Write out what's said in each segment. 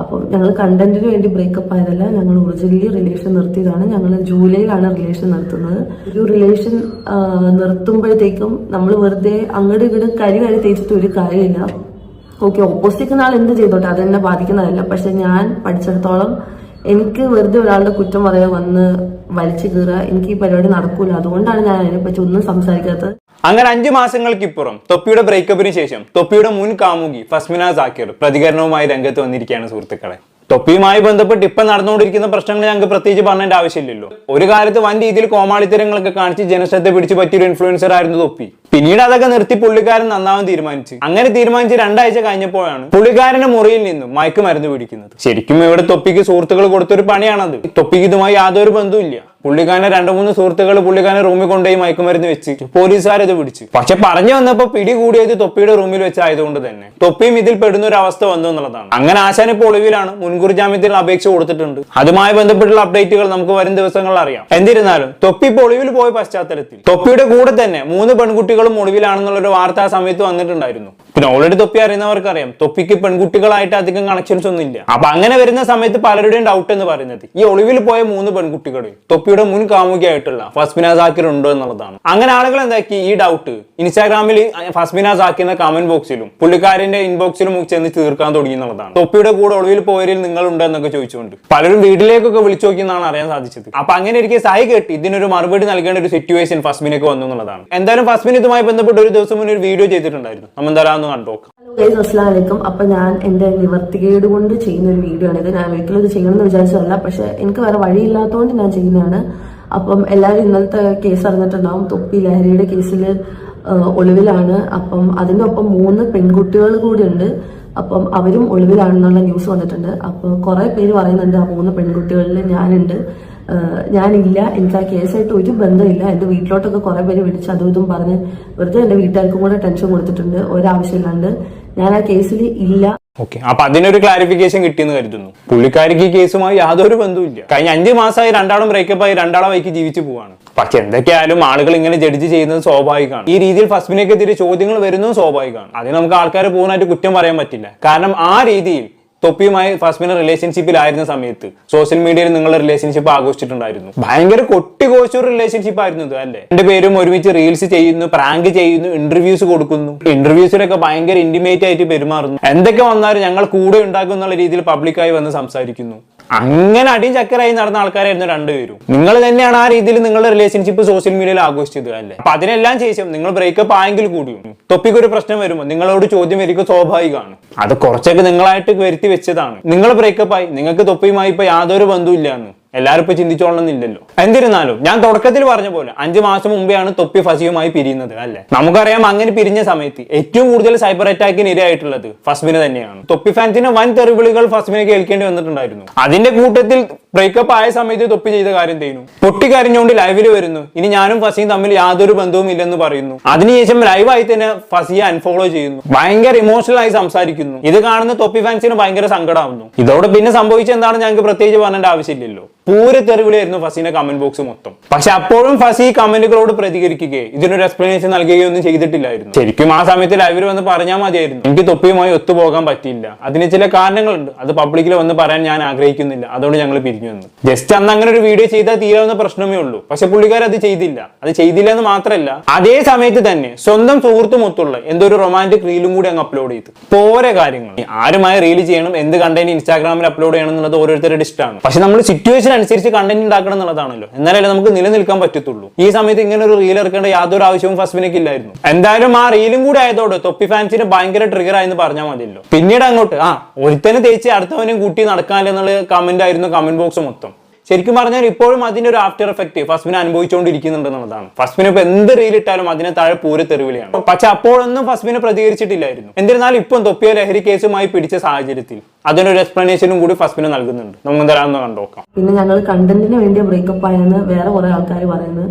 അപ്പം ഞങ്ങൾ കണ്ടന്റിന് വേണ്ടി ബ്രേക്കപ്പ് ആയതല്ല ഞങ്ങൾ ഒറിജിനലി റിലേഷൻ നിർത്തിയതാണ്. ഞങ്ങൾ ജൂലൈയിലാണ് റിലേഷൻ നിർത്തുന്നത് ഒരു റിലേഷൻ നിർത്തുമ്പോഴത്തേക്കും നമ്മൾ വെറുതെ അങ്ങോട്ട് ഇങ്ങോട്ട് കരി കരി തേച്ചിട്ട് ഒരു കാര്യമില്ല. ഓക്കെ ഓപ്പോസിറ്റ് ആൾ എന്ത് ചെയ്തോട്ടെ അതെന്നെ ബാധിക്കുന്നതല്ല. പക്ഷെ ഞാൻ പഠിച്ചിടത്തോളം എനിക്ക് വെറുതെ ഒരാളുടെ കുറ്റം പറയാൻ വന്ന് വലിച്ചു കീറുക എനിക്ക് ഈ പരിപാടി നടക്കൂല. അതുകൊണ്ടാണ് ഞാൻ അതിനെപ്പറ്റി ഒന്നും സംസാരിക്കാത്തത്. അങ്ങനെ അഞ്ചു മാസങ്ങൾക്കിപ്പുറം തൊപ്പിയുടെ ബ്രേക്കപ്പിന് ശേഷം തൊപ്പിയുടെ മുൻ കാമുകി ഫസ്മിന സാക്കിർ പ്രതികരണവുമായി രംഗത്ത് വന്നിരിക്കുകയാണ് സുഹൃത്തുക്കളെ. തൊപ്പിയുമായി ബന്ധപ്പെട്ട് ഇപ്പൊ നടന്നുകൊണ്ടിരിക്കുന്ന പ്രശ്നങ്ങൾ ഞങ്ങൾക്ക് പ്രത്യേകിച്ച് പറഞ്ഞേണ്ട ആവശ്യമില്ലല്ലോ. ഒരു കാലത്ത് വൻ രീതിയിൽ കോമാളിത്തരങ്ങളൊക്കെ കാണിച്ച് ജനശ്രദ്ധ പിടിച്ചു പറ്റിയൊരു ഇൻഫ്ലുവൻസർ ആയിരുന്നു തൊപ്പി. പിന്നീട് അതൊക്കെ നിർത്തി പുള്ളിക്കാരൻ നന്നാവും തീരുമാനിച്ചു. അങ്ങനെ തീരുമാനിച്ച് രണ്ടാഴ്ച കഴിഞ്ഞപ്പോഴാണ് പുള്ളിക്കാരന്റെ മുറിയിൽ നിന്നും മയക്കുമരുന്ന് പിടിക്കുന്നത്. ശരിക്കും ഇവിടെ തൊപ്പിക്ക് സുഹൃത്തുക്കൾ കൊടുത്തൊരു പണിയാണത്. തൊപ്പിക്ക് ഇതുമായി യാതൊരു ബന്ധവുമില്ല. പുള്ളിക്കാരനെ രണ്ടു മൂന്ന് സുഹൃത്തുക്കൾ പുള്ളിക്കാരനെ റൂമിൽ കൊണ്ടുപോയി മയക്കുമരുന്ന് വെച്ച് പോലീസുകാരത് പിടിച്ചു. പക്ഷെ പറഞ്ഞു വന്നപ്പോ പിടി കൂടിയത് തൊപ്പിയുടെ റൂമിൽ വെച്ചായതുകൊണ്ട് തന്നെ. തൊപ്പിയും ഇതിൽ പെടുന്ന ഒരു അവസ്ഥ വന്നു എന്നുള്ളതാണ്. അങ്ങനെ ആശാൻ ഇപ്പോൾ ഒളിവിലാണ്. മുൻകൂർ ജാമ്യത്തിൽ അപേക്ഷ കൊടുത്തിട്ടുണ്ട്. അതുമായി ബന്ധപ്പെട്ടുള്ള അപ്ഡേറ്റുകൾ നമുക്ക് വരും ദിവസങ്ങളിൽ അറിയാം. എന്നിരുന്നാലും തൊപ്പി ഇപ്പോൾ ഒളിവിൽ പോയ പശ്ചാത്തലത്തിൽ തൊപ്പിയുടെ കൂടെ തന്നെ മൂന്ന് പെൺകുട്ടികളും ഒളിവിലാണെന്നുള്ള ഒരു വാർത്ത സമയത്ത് വന്നിട്ടുണ്ടായിരുന്നു. പിന്നെ ഓൾറെഡി തൊപ്പി അറിയുന്നവർക്ക് അറിയാം തൊപ്പിക്ക് പെൺകുട്ടികളായിട്ട് അധികം കണക്ഷൻസ് ഒന്നും ഇല്ല അപ്പൊ അങ്ങനെ വരുന്ന സമയത്ത് പലരുടെയും ഡൗട്ട് എന്ന് പറയുന്നത് ഈ ഒളിവിൽ പോയ മൂന്ന് പെൺകുട്ടികളെ തൊപ്പിയുടെ മുൻ കാമുകിയായിട്ടുള്ള ഫസ്മിന സാക്കിർ ഉണ്ടോ എന്നുള്ളതാണ്. അങ്ങനെ ആളുകൾ എന്താക്കി? ഈ ഡൗട്ട് ഇൻസ്റ്റാഗ്രാമിൽ ഫസ്മിന സാക്കിന്റെ കമന്റ് ബോക്സിലും പുള്ളിക്കാരന്റെ ഇൻബോക്സിലും ചെന്ന് തീർക്കാൻ തുടങ്ങി എന്നുള്ളതാണ്. തൊപ്പിയുടെ കൂടെ ഒളിവിൽ പോയവരിൽ നിങ്ങൾ ഉണ്ടോ എന്നൊക്കെ ചോദിച്ചുകൊണ്ട് പലരും വീട്ടിലേക്കൊക്കെ വിളിച്ചു നോക്കി എന്നാണ് അറിയാൻ സാധിച്ചത്. അപ്പൊ അങ്ങനെ ഇരിക്കെ സായി കേട്ട് ഇതിനൊരു മറുപടി നൽകേണ്ട ഒരു സിറ്റുവേഷൻ ഫസ്മിനൊക്കെ വന്നു എന്നുള്ളതാണ്. എന്തായാലും ഫസ്മിൻ ഇതുമായി ബന്ധപ്പെട്ട് ഒരു ദിവസം മുന്നേ ഒരു വീഡിയോ ചെയ്തിട്ടുണ്ടായിരുന്നു. നമ്മൾ എന്തായാലും ഒന്ന് കണ്ടോക്കാം വലൈക്കും അപ്പൊ ഞാൻ എന്റെ നിവർത്തികേട് കൊണ്ട് ചെയ്യുന്ന ഒരു വീഡിയോ ആണ് ഇത്. ഞാൻ ഒരിക്കലും ഇത് ചെയ്യണമെന്ന് വിചാരിച്ചതല്ല പക്ഷെ എനിക്ക് വേറെ വഴിയില്ലാത്തതുകൊണ്ട് ഞാൻ ചെയ്യുന്നതാണ്. അപ്പം എല്ലാവരും ഇന്നത്തെ കേസ് അറിഞ്ഞിട്ടുണ്ടാവും. തൊപ്പി ലഹരിയുടെ കേസിൽ ഒളിവിലാണ്. അപ്പം അതിന്റെ ഒപ്പം മൂന്ന് പെൺകുട്ടികൾ കൂടിയുണ്ട്. അപ്പം അവരും ഒളിവിലാണെന്നുള്ള ന്യൂസ് വന്നിട്ടുണ്ട്. അപ്പോൾ കുറെ പേര് പറയുന്നുണ്ട് ആ മൂന്ന് പെൺകുട്ടികളിൽ ഞാനുണ്ട്. ഞാനില്ല. എനിക്ക് ആ കേസായിട്ട് ഒരു ബന്ധമില്ല. എന്റെ വീട്ടിലോട്ടൊക്കെ കുറെ പേര് വിളിച്ച് അതും ഇതും പറഞ്ഞ് വെറുതെ എന്റെ വീട്ടുകാർക്കും കൂടെ ടെൻഷൻ കൊടുത്തിട്ടുണ്ട്. ഒരാവശ്യമില്ലാണ്ട് ഞാൻ ആ കേസിൽ ഇല്ല. ഓക്കെ അപ്പൊ അതിനൊരു ക്ലാരിഫിക്കേഷൻ കിട്ടിയെന്ന് കരുതുന്നു. പുള്ളിക്കാരിക്ക് ഈ കേസുമായി യാതൊരു ബന്ധവുമില്ല. കഴിഞ്ഞ അഞ്ച് മാസമായി രണ്ടാളും ബ്രേക്കപ്പ് ആയി രണ്ടാളും വൈക്ക് ജീവിച്ചു പോവാണ്. പക്ഷെ എന്തൊക്കെയായാലും ആളുകൾ ഇങ്ങനെ ജഡ്ജ് ചെയ്യുന്നത് സ്വാഭാവികമാണ്. ഈ രീതിയിൽ ഫസ്മിനെക്കെതിരെ ചോദ്യങ്ങൾ വരുന്നതും സ്വാഭാവികമാണ്. അതിന് നമുക്ക് ആൾക്കാരെ പൂർണമായിട്ട് കുറ്റം പറയാൻ പറ്റില്ല. കാരണം ആ രീതിയിൽ തൊപ്പിയുമായി ഫസ്മിന റിലേഷൻഷിപ്പിലായിരുന്ന സമയത്ത് സോഷ്യൽ മീഡിയയിൽ നിങ്ങളുടെ റിലേഷൻഷിപ്പ് ആഘോഷിച്ചിട്ടുണ്ടായിരുന്നു. ഭയങ്കര കൊട്ടി ഒരു റിലേഷൻഷിപ്പ് ആയിരുന്നു ഇത് അല്ലേ? രണ്ടുപേരും ഒരുമിച്ച് റീൽസ് ചെയ്യുന്നു പ്രാങ്ക് ചെയ്യുന്നു ഇന്റർവ്യൂസ് കൊടുക്കുന്നു. ഇന്റർവ്യൂസിലൊക്കെ ഭയങ്കര ഇന്റിമേറ്റ് ആയിട്ട് പെരുമാറുന്നു. എന്തൊക്കെ വന്നാലും ഞങ്ങൾ കൂടെ ഉണ്ടാക്കും എന്നുള്ള രീതിയിൽ പബ്ലിക്കായി വന്ന് സംസാരിക്കുന്നു. അങ്ങനെ അടിയും ചക്കരായി നടന്ന ആൾക്കാരായിരുന്നു രണ്ടുപേരും. നിങ്ങൾ തന്നെയാണ് ആ രീതിയിൽ നിങ്ങളുടെ റിലേഷൻഷിപ്പ് സോഷ്യൽ മീഡിയയിൽ ആഘോഷിച്ചത് അല്ലേ? അപ്പൊ അതിനെല്ലാം ശേഷം നിങ്ങൾ ബ്രേക്കപ്പ് ആയെങ്കിൽ കൂടിയും തൊപ്പിക്ക് ഒരു പ്രശ്നം വരുമ്പോൾ നിങ്ങളോട് ചോദ്യം വരിക സ്വാഭാവികമാണ്. അത് കുറച്ചൊക്കെ നിങ്ങളായിട്ട് വരുത്തി വെച്ചതാണ്. നിങ്ങൾ ബ്രേക്കപ്പ് ആയി നിങ്ങൾക്ക് തൊപ്പിയുമായി ഇപ്പൊ യാതൊരു ബന്ധവും എന്ന് എല്ലാവരും ഇപ്പൊ ചിന്തിച്ചോളണമെന്നില്ലല്ലോ. എന്നിരുന്നാലും ഞാൻ തുടക്കത്തിൽ പറഞ്ഞ പോലെ അഞ്ച് മാസം മുമ്പെയാണ് തൊപ്പി ഫസിയുമായി പിരിയുന്നത് അല്ലേ? നമുക്കറിയാം അങ്ങനെ പിരിഞ്ഞ സമയത്ത് ഏറ്റവും കൂടുതൽ സൈബർ അറ്റാക്കിന് ഇരയായിട്ടുള്ളത് ഫസ്മിന് തന്നെയാണ്. തൊപ്പി ഫാൻസിന് വൻ തെറിവിളികൾ ഫസ്മിനെ കേൾക്കേണ്ടി വന്നിട്ടുണ്ടായിരുന്നു. അതിന്റെ കൂട്ടത്തിൽ ബ്രേക്കപ്പ് ആയ സമയത്ത് തൊപ്പി ചെയ്ത കാര്യം ചെയ്യുന്നു പൊട്ടിക്കരഞ്ഞുകൊണ്ട് ലൈവിൽ വരുന്നു. ഇനി ഞാനും ഫസിയും തമ്മിൽ യാതൊരു ബന്ധവും ഇല്ലെന്ന് പറയുന്നു. അതിനുശേഷം ലൈവായി തന്നെ ഫസിയെ അൺഫോളോ ചെയ്യുന്നു. ഭയങ്കര ഇമോഷണൽ ആയി സംസാരിക്കുന്നു. ഇത് കാണുന്ന തൊപ്പി ഫാൻസിന് ഭയങ്കര സങ്കടമാവുന്നു. ഇതോടെ പിന്നെ സംഭവിച്ചെന്താണ് ഞങ്ങൾക്ക് പ്രത്യേകിച്ച് പറഞ്ഞേണ്ട ആവശ്യമില്ലല്ലോ. പൂര തെറിവിളിയായിരുന്നു ഫസീന്റെ കമന്റ് ബോക്സ് മൊത്തം. പക്ഷെ അപ്പോഴും ഫസി കമന്റുകളോട് പ്രതികരിക്കുകയും. ഇതിനൊരു എക്സ്പ്ലനേഷൻ നൽകുകയോ ഒന്നും ചെയ്തിട്ടില്ലായിരുന്നു. ശരിക്കും ആ സമയത്ത് ലൈവിൽ വന്ന് പറഞ്ഞാൽ മതിയായിരുന്നു. എനിക്ക് തൊപ്പിയുമായി ഒത്തുപോകാൻ പറ്റിയില്ല. അതിന് ചില കാരണങ്ങളുണ്ട്. അത് പബ്ലിക്കിൽ വന്ന് പറയാൻ ഞാൻ ആഗ്രഹിക്കുന്നില്ല. അതുകൊണ്ട് ഞങ്ങൾ പിരിഞ്ഞു വന്നു. ജസ്റ്റ് അന്ന് അങ്ങനെ ഒരു വീഡിയോ ചെയ്താൽ തീരാവുന്ന പ്രശ്നമേ ഉള്ളൂ. പക്ഷെ പുള്ളിക്കാർ അത് ചെയ്തില്ല. അത് ചെയ്തില്ല എന്ന് മാത്രമല്ല അതേ സമയത്ത് തന്നെ സ്വന്തം സുഹൃത്തുമൊത്തുള്ള എന്തോ ഒരു റൊമാന്റിക് റീലും കൂടി അങ്ങ് അപ്ലോഡ് ചെയ്തു. പോരെ കാര്യങ്ങൾ ആരുമായി റീൽ ചെയ്യണം എന്ത് കണ്ടന്റ് ഇൻസ്റ്റാഗ്രാമിൽ അപ്ലോഡ് ചെയ്യണം എന്നുള്ളത് ഓരോരുത്തരുടെ ഇഷ്ടമാണ്. പക്ഷെ നമ്മൾ സിറ്റുവേഷൻ അനുസരിച്ച് കണ്ടന്റ് ഉണ്ടാക്കണം എന്നുള്ളതാണല്ലോ. എന്നാലല്ലേ നമുക്ക് നിലനിൽക്കാൻ പറ്റത്തുള്ളൂ. ഈ സമയത്ത് ഇങ്ങനെ ഒരു റീൽ ഇറക്കേണ്ട യാതൊരു ആവശ്യവും ഫസ്മിനക്ക് ഇല്ലായിരുന്നു. എന്തായാലും ആ റീലും കൂടി ആയതോടെ തൊപ്പി ഫാൻസിന് ഭയങ്കര ട്രിഗർ ആയെന്ന് പറഞ്ഞാൽ മതിയല്ലോ. പിന്നീട് അങ്ങോട്ട് ആ ഒരുത്തനെ തേച്ച് അടുത്തവനും കൂട്ടി നടക്കാനില്ല എന്നുള്ള കമന്റ് ആയിരുന്നു കമന്റ് ബോക്സ് മൊത്തം. ശരിക്കും പറഞ്ഞാൽ ഇപ്പോഴും അതിന്റെ ഒരു ആഫ്റ്റർ എഫക്റ്റ് ഫസ്മിന് അനുഭവിച്ചുകൊണ്ടിരിക്കുന്നുണ്ട് എന്നുള്ളതാണ് ഫസ്മിന് ഇപ്പൊ എന്ത് റീലിട്ടാലും അതിനെ താഴെ പൂര തെരുവിളിയാണ് പക്ഷെ അപ്പോഴൊന്നും ഫസ്മിന് പ്രതികരിച്ചിട്ടില്ലായിരുന്നു. എന്നിരുന്നാലും ഇപ്പം തൊപ്പിയ ലഹരി കേസുമായി പിടിച്ച സാഹചര്യത്തിൽ അതിനൊരു എക്സ്പ്ലനേഷനും കൂടി ഫസ്മിന് നൽകുന്നുണ്ട്. നമുക്ക് തരാമെന്ന് കണ്ടോക്കാം പിന്നെ ഞങ്ങൾ കണ്ടന്റിന് വേണ്ടി ബ്രേക്കപ്പ് ആയെന്ന് വേറെ കുറെ ആൾക്കാർ പറയുന്നത്.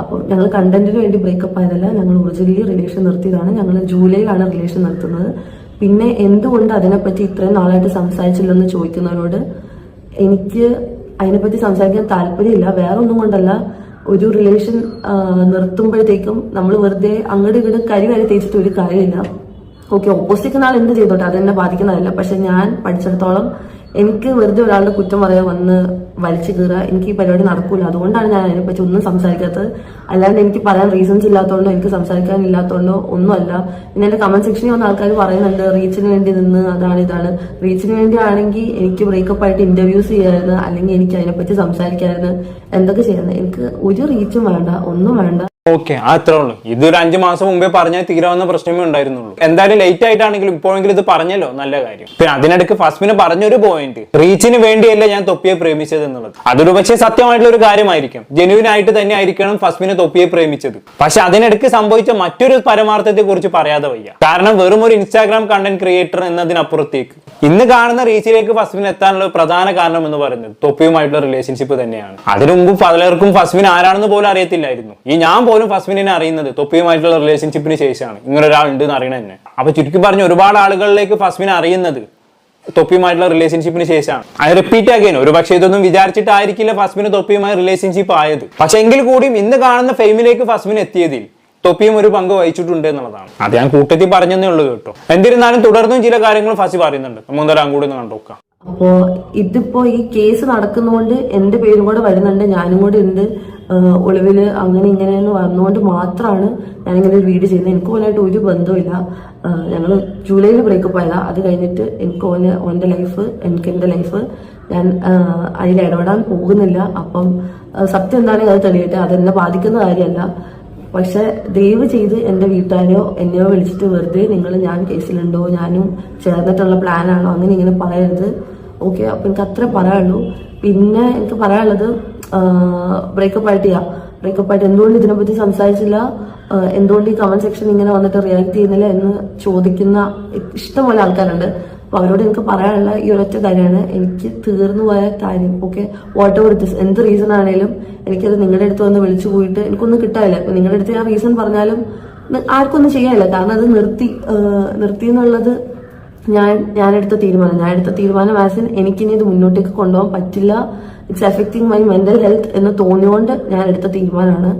അപ്പം ഞങ്ങൾ കണ്ടന്റിന് വേണ്ടി ബ്രേക്കപ്പ് ആയതല്ല ഞങ്ങൾ ഒറിജിനലി റിലേഷൻ നിർത്തിയതാണ്. ഞങ്ങൾ ജൂലൈയിലാണ് റിലേഷൻ നിർത്തുന്നത് പിന്നെ എന്തുകൊണ്ട് അതിനെപ്പറ്റി ഇത്രയും നാളായിട്ട് സംസാരിച്ചില്ലെന്ന് ചോദിക്കുന്നവരോട് എനിക്ക് അതിനെപ്പറ്റി സംസാരിക്കാൻ താല്പര്യമില്ല. വേറെ ഒന്നും കൊണ്ടല്ല. ഒരു റിലേഷൻ നിർത്തുമ്പോഴത്തേക്കും നമ്മൾ വെറുതെ അങ്ങോട്ട് ഇങ്ങോട്ട് കരി വരെ തേച്ചിട്ട് ഒരു കാര്യമില്ല. ഓക്കെ ഓപ്പോസിറ്റ് ആൾ എന്ത് ചെയ്തോട്ടെ? അതെന്നെ ബാധിക്കുന്നതല്ല. പക്ഷെ ഞാൻ പഠിച്ചിടത്തോളം എനിക്ക് വെറുതെ ഒരാളുടെ കുറ്റം പറയാൻ വന്ന് വലിച്ചു കീറുക എനിക്ക് ഈ പരിപാടി നടക്കൂല. അതുകൊണ്ടാണ് ഞാൻ അതിനെപ്പറ്റി ഒന്നും സംസാരിക്കാത്തത്. അല്ലാണ്ട് എനിക്ക് പറയാൻ റീസൺസ് ഇല്ലാത്തതുകൊണ്ടോ എനിക്ക് സംസാരിക്കാൻ ഇല്ലാത്തതുകൊണ്ടോ ഒന്നുമല്ല. പിന്നെ എന്റെ കമന്റ് സെക്ഷനിൽ വന്ന ആൾക്കാർ പറയുന്നുണ്ട് റീച്ചിന് വേണ്ടി നിന്ന് അതാണ് ഇതാണ്. റീച്ചിന് വേണ്ടി ആണെങ്കിൽ എനിക്ക് ബ്രേക്കപ്പ് ആയിട്ട് ഇന്റർവ്യൂസ് ചെയ്യാമായിരുന്നു അല്ലെങ്കിൽ എനിക്ക് അതിനെപ്പറ്റി സംസാരിക്കാമായിരുന്നു എന്തൊക്കെ ചെയ്യായിരുന്നു എനിക്ക് ഒരു റീച്ചും വേണ്ട ഒന്നും വേണ്ട. ഓക്കെ അത്രേ ഉള്ളൂ. ഇതൊരു അഞ്ചു മാസം മുമ്പേ പറഞ്ഞാൽ തീരാവുന്ന പ്രശ്നമേ ഉണ്ടായിരുന്നുള്ളൂ. എന്തായാലും ലേറ്റ് ആയിട്ടാണെങ്കിലും ഇപ്പോഴെങ്കിലും ഇത് പറഞ്ഞല്ലോ നല്ല കാര്യം. പിന്നെ അതിനിടയ്ക്ക് ഫസ്മിന് പറഞ്ഞൊരു പോയിന്റ് റീച്ചിന് വേണ്ടിയല്ല ഞാൻ തൊപ്പിയെ പ്രേമിച്ചത് എന്നുള്ളത്. അതൊരു പക്ഷേ സത്യമായിട്ടുള്ള ഒരു കാര്യമായിരിക്കും. ജെന്യൂൻ ആയിട്ട് തന്നെ ആയിരിക്കണം ഫസ്മിന് തൊപ്പിയെ പ്രേമിച്ചത്. പക്ഷെ അതിനിടയ്ക്ക് സംഭവിച്ച മറ്റൊരു പരമാർത്ഥത്തെ കുറിച്ച് പറയാതെ വയ്യ. കാരണം വെറും ഒരു ഇൻസ്റ്റാഗ്രാം കണ്ടന്റ് ക്രിയേറ്റർ എന്നതിനപ്പുറത്തേക്ക്. ഇന്ന് കാണുന്ന റീച്ചിലേക്ക് ഫസ്മിന് എത്താനുള്ള പ്രധാന കാരണം എന്ന് പറയുന്നത് തൊപ്പിയുമായിട്ടുള്ള റിലേഷൻഷിപ്പ് തന്നെയാണ്. അതിനു മുമ്പ് പലർക്കും ഫസ്മിൻ ആരാണെന്ന് പോലും അറിയത്തില്ലായിരുന്നു. ഈ ഞാൻ പോലും ഫസ്മിനെ അറിയുന്നത് തൊപ്പിയുമായിട്ടുള്ള റിലേഷൻഷിപ്പിന് ശേഷമാണ്. ഇങ്ങനെ ഒരാൾ ഉണ്ട് എന്ന് അറിയണ തന്നെ. അപ്പൊ ചുരുക്കി പറഞ്ഞ ഒരുപാട് ആളുകളിലേക്ക് ഫസ്മിനെ അറിയുന്നത് തൊപ്പിയുമായിട്ടുള്ള റിലേഷൻഷിപ്പിന് ശേഷമാണ്. അത് റിപ്പീറ്റ് ആക്കിയാണ് ഒരു പക്ഷേ ഇതൊന്നും വിചാരിച്ചിട്ടായിരിക്കില്ല ഫസ്മിന് തൊപ്പിയുമായി റിലേഷൻഷിപ്പ് ആയത്. പക്ഷെ എങ്കിൽ കൂടിയും ഇന്ന് കാണുന്ന ഫെയിമിലേക്ക് ഫസ്മിന് എത്തിയതിൽ തൊപ്പിയും ഒരു പങ്ക് വഹിച്ചിട്ടുണ്ട് എന്നുള്ളതാണ്. അത് ഞാൻ കൂട്ടത്തിൽ പറഞ്ഞതേ ഉള്ളൂ കേട്ടോ. എന്നിരുന്നാലും തുടർന്നും ചില കാര്യങ്ങൾ ഫസി പറയുന്നുണ്ട്. നമുക്ക് തരാൻ കൂടി ഒന്ന് കണ്ടുനോക്കാം അപ്പോ ഇതിപ്പോ ഈ കേസ് നടക്കുന്നതുകൊണ്ട് എന്റെ പേരും കൂടെ വരുന്നുണ്ട് ഞാനും കൂടെ ഉണ്ട്. ആഹ് ഒളിവിൽ അങ്ങനെ ഇങ്ങനെ എന്ന് വന്നുകൊണ്ട് മാത്രമാണ് ഞാനിങ്ങനെ ഒരു വീട് ചെയ്യുന്നത്. എനിക്ക് ഓനായിട്ട് ഒരു ബന്ധവുമില്ല. ഞങ്ങൾ ജൂലൈയിൽ ബ്രേക്കപ്പ് ആയതാ. അത് കഴിഞ്ഞിട്ട് എനിക്ക് ഓന് ഓന്റെ ലൈഫ് എനിക്ക് എന്റെ ലൈഫ് ഞാൻ അതിൽ ഇടപെടാൻ പോകുന്നില്ല. അപ്പം സത്യം എന്താണെങ്കിൽ അത് തെളിയട്ടെ. അതെന്നെ ബാധിക്കുന്ന കാര്യമല്ല. പക്ഷെ ദയവ് ചെയ്ത് എന്റെ വീട്ടുകാരോ എന്നെയോ വിളിച്ചിട്ട് വെറുതെ നിങ്ങൾ ഞാൻ കേസിലുണ്ടോ ഞാനും ചേർന്നിട്ടുള്ള പ്ലാനാണോ അങ്ങനെ ഇങ്ങനെ പറയരുത്. ഓക്കെ അപ്പം എനിക്ക് അത്രേ പറയാനുള്ളൂ. പിന്നെ എനിക്ക് പറയാനുള്ളത് ബ്രേക്കപ്പ് ആയിട്ട് ചെയ്യാം ബ്രേക്കപ്പ് ആയിട്ട് എന്തുകൊണ്ട് ഇതിനെപ്പറ്റി സംസാരിച്ചില്ല? എന്തുകൊണ്ട് ഈ കമന്റ് സെക്ഷൻ ഇങ്ങനെ വന്നിട്ട് റിയാക്ട് ചെയ്യുന്നില്ല എന്ന് ചോദിക്കുന്ന ഇഷ്ടംപോലെ ആൾക്കാരുണ്ട്. അപ്പൊ അവരോട് എനിക്ക് പറയാനുള്ള ഈ ഒരൊറ്റ കാര്യമാണ്. എനിക്ക് തീർന്നു പോയ കാര്യം ഓക്കെ വാട്ട് എവർ ദിസ് എന്ത് റീസൺ ആണെങ്കിലും എനിക്കത് നിങ്ങളുടെ അടുത്ത് വന്ന് വിളിച്ചു പോയിട്ട് എനിക്കൊന്നും കിട്ടാനില്ല. അപ്പൊ നിങ്ങളുടെ അടുത്ത് ഞാൻ റീസൺ പറഞ്ഞാലും ആർക്കൊന്നും ചെയ്യാനില്ല. കാരണം അത് നിർത്തി നിർത്തി എന്നുള്ളത് ഞാൻ ഞാനെടുത്ത തീരുമാനം. ഞാൻ എടുത്ത തീരുമാനം ആസ് ഇൻ എനിക്കിനി ഇത് മുന്നോട്ടേക്ക് കൊണ്ടുപോകാൻ പറ്റില്ല. It's affecting my mental health എന്ന് തോന്നിയോണ്ട് ഞാൻ എടുത്ത തീരുമാനമാണ്.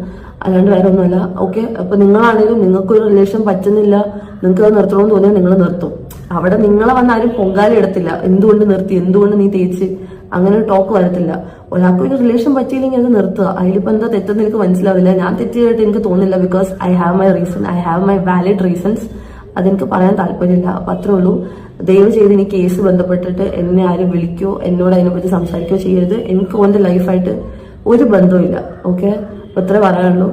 അല്ലാണ്ട് വേറെ ഒന്നുമല്ല ഓക്കെ അപ്പൊ നിങ്ങളാണെങ്കിലും നിങ്ങൾക്ക് ഒരു റിലേഷൻ പറ്റുന്നില്ല. നിങ്ങൾക്ക് അത് നിർത്തണമെന്ന് തോന്നിയാൽ നിങ്ങൾ നിർത്തും. അവിടെ നിങ്ങളെ വന്ന് ആരും പൊങ്കാല എടുത്തില്ല എന്തുകൊണ്ട് നിർത്തി? എന്തുകൊണ്ട് നീ തേച്ച്? അങ്ങനെ ഒരു ടോക്ക് വരത്തില്ല. ഒരാൾക്ക് ഒരു റിലേഷൻ പറ്റിയില്ലെങ്കിൽ അത് നിർത്തുക. അതിലിപ്പോ എന്താ തെറ്റെന്ന് എനിക്ക് മനസ്സിലാവില്ല. ഞാൻ തെറ്റിയായിട്ട് എനിക്ക് തോന്നില്ല because I have my reason I have my valid reasons അതെനിക്ക് പറയാൻ താല്പര്യമില്ല. അപ്പൊ അത്രേ ഉള്ളൂ. ദയവ് ചെയ്ത് ഇനി കേസ് ബന്ധപ്പെട്ടിട്ട് എന്നെ ആരും വിളിക്കോ എന്നോട് അതിനെപ്പറ്റി സംസാരിക്കുകയോ ചെയ്യരുത്. എനിക്ക് ഓന്റെ ലൈഫായിട്ട് ഒരു ബന്ധവും ഇല്ല ഓക്കെ? അപ്പം പറയാനുള്ളൂ.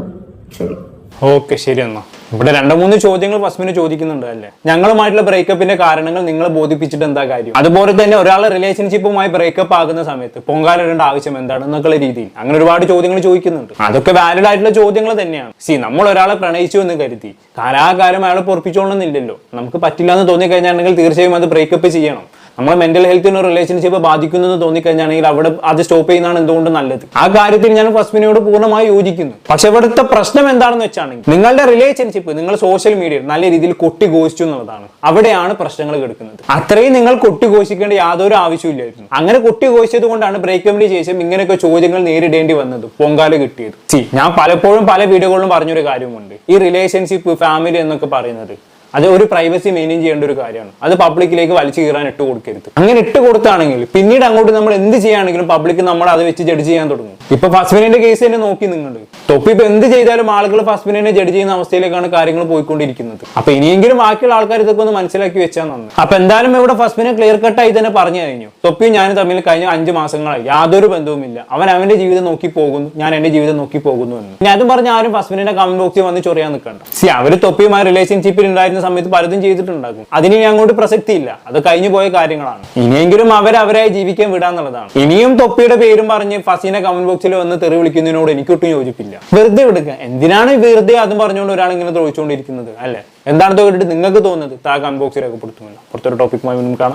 ശരി. ഓക്കെ ശരി എന്നാ. ഇവിടെ രണ്ട് മൂന്ന് ചോദ്യങ്ങൾ ഫസ്മിന് ചോദിക്കുന്നുണ്ട് അല്ലേ? ഞങ്ങളുമായിട്ടുള്ള ബ്രേക്കപ്പിന്റെ കാരണങ്ങൾ നിങ്ങളെ ബോധിപ്പിച്ചിട്ട് എന്താ കാര്യം? അതുപോലെ തന്നെ ഒരാളെ റിലേഷൻഷിപ്പുമായി ബ്രേക്കപ്പ് ആകുന്ന സമയത്ത് പൊങ്കാലിടേണ്ട ആവശ്യം എന്താണ് എന്നൊക്കെയുള്ള രീതിയിൽ അങ്ങനെ ഒരുപാട് ചോദ്യങ്ങൾ ചോദിക്കുന്നുണ്ട്. അതൊക്കെ വാലിഡ് ആയിട്ടുള്ള ചോദ്യങ്ങൾ തന്നെയാണ്. സി നമ്മൾ ഒരാളെ പ്രണയിച്ചു എന്ന് കരുതി കാലാകാലം അയാളെ പൊറപ്പിച്ചോളണമെന്നില്ലല്ലോ നമുക്ക് പറ്റില്ല എന്ന് തോന്നി തോന്നിക്കഴിഞ്ഞാണെങ്കിൽ തീർച്ചയായും അത് ബ്രേക്കപ്പ് ചെയ്യണം. നമ്മളെ മെന്റൽ ഹെൽത്തിന് റിലേഷൻഷിപ്പ് ബാധിക്കുന്നു എന്ന് തോന്നിക്കഴിഞ്ഞാണെങ്കിൽ അവിടെ അത് സ്റ്റോപ്പ് ചെയ്യുന്നതാണ് എന്തുകൊണ്ട് നല്ലത്? ആ കാര്യത്തിൽ ഞാൻ ഫസ്മിനോട് പൂർണമായി യോജിക്കുന്നു. പക്ഷെ ഇവിടുത്തെ പ്രശ്നം എന്താണെന്ന് വെച്ചാണെങ്കിൽ നിങ്ങളുടെ റിലേഷൻഷിപ്പ് നിങ്ങൾ സോഷ്യൽ മീഡിയയിൽ നല്ല രീതിയിൽ കൊട്ടി ഘോഷിച്ചു എന്നുള്ളതാണ്. അവിടെയാണ് പ്രശ്നങ്ങൾ കിടക്കുന്നത്. അത്രയും നിങ്ങൾ കൊട്ടി ഘോഷിക്കേണ്ട യാതൊരു ആവശ്യമില്ലായിരുന്നു അങ്ങനെ കൊട്ടി ഘോഷിച്ചത് കൊണ്ടാണ് ബ്രേക്കപ്പിന് ശേഷം ഇങ്ങനെയൊക്കെ ചോദ്യങ്ങൾ നേരിടേണ്ടി വന്നത് പൊങ്കാല കിട്ടിയത്. ഞാൻ പലപ്പോഴും പല വീഡിയോകളിലും പറഞ്ഞൊരു കാര്യമുണ്ട്. ഈ റിലേഷൻഷിപ്പ് ഫാമിലി എന്നൊക്കെ പറയുന്നത് അത് ഒരു പ്രൈവസി മെയിന്റെയിൻ ചെയ്യേണ്ട ഒരു കാര്യമാണ്. അത് പബ്ലിക്കിലേക്ക് വലിച്ചു കീറാൻ ഇട്ട് കൊടുക്കരുത്. അങ്ങനെ ഇട്ട് കൊടുത്താണെങ്കിൽ പിന്നീട് അങ്ങോട്ട് നമ്മൾ എന്ത് ചെയ്യുകയാണെങ്കിലും പബ്ലിക് നമ്മൾ അത് വെച്ച് ജഡ്ജ് ചെയ്യാൻ തുടങ്ങും. ഇപ്പൊ ഫസ്ബിനിന്റെ കേസ് തന്നെ നോക്കി നിങ്ങൾ തൊപ്പി ഇപ്പൊ എന്ത് ചെയ്താലും ആളുകൾ ഫസ്മിനെ ജഡ്ജ് ചെയ്യുന്ന അവസ്ഥയിലേക്കാണ് കാര്യങ്ങൾ പോയിക്കൊണ്ടിരിക്കുന്നത്. അപ്പൊ ഇനിയെങ്കിലും ബാക്കിയുള്ള ആൾക്കാർ ഇതൊക്കെ ഒന്ന് മനസ്സിലാക്കി വെച്ചാൽ നന്ന്. അപ്പൊ എന്തായാലും ഇവിടെ ഫസ്മിനെ ക്ലിയർ കട്ടായി തന്നെ പറഞ്ഞു കഴിഞ്ഞു. തൊപ്പിയും ഞാനും തമ്മിൽ കഴിഞ്ഞ അഞ്ച് മാസങ്ങളായി. യാതൊരു ബന്ധവുമില്ല. അവൻ അവന്റെ ജീവിതം നോക്കി പോകുന്നു. ഞാൻ എന്റെ ജീവിതം നോക്കി പോകുന്നു എന്ന്. ഞാൻ അതും പറഞ്ഞ ആരും ഫസ്ബിനെ കമന്റ് ബോക്സിൽ വന്ന് ചൊറിയാൻ നിൽക്കണ്ട സി അവർ തൊപ്പിയുമായി റിലേഷൻഷിപ്പിൽ ഉണ്ടായിരുന്ന സമയത്ത് പലതും ചെയ്തിട്ടുണ്ടാകും. അതിന് ഇനി അങ്ങോട്ട് പ്രസക്തിയില്ല. അത് കഴിഞ്ഞു പോയ കാര്യങ്ങളാണ്. ഇനിയെങ്കിലും അവരവരായി ജീവിക്കാൻ വിടാന്നുള്ളതാണ് ഇനിയും തൊപ്പിയുടെ പേരും പറഞ്ഞ് ഫസീനെ കമന്റ് ബോക്സിൽ വന്ന് തെറി വിളിക്കുന്നതിനോട് എനിക്കൊട്ടും യോജിപ്പില്ല. വെറുതെ വിടുക. എന്തിനാണ് വെറുതെ അതും പറഞ്ഞുകൊണ്ട് ഒരാൾ ഇങ്ങനെ ദ്രോഹിച്ചുകൊണ്ടിരിക്കുന്നത്? അല്ലെ? എന്താണെന്ന് കേട്ടിട്ട് നിങ്ങൾക്ക് തോന്നുന്നത്? താ കമന്റ് ബോക്സിൽ രേഖപ്പെടുത്തുമല്ലോ. പുറത്തൊരു ടോപ്പിക്കുമായി കാണാം.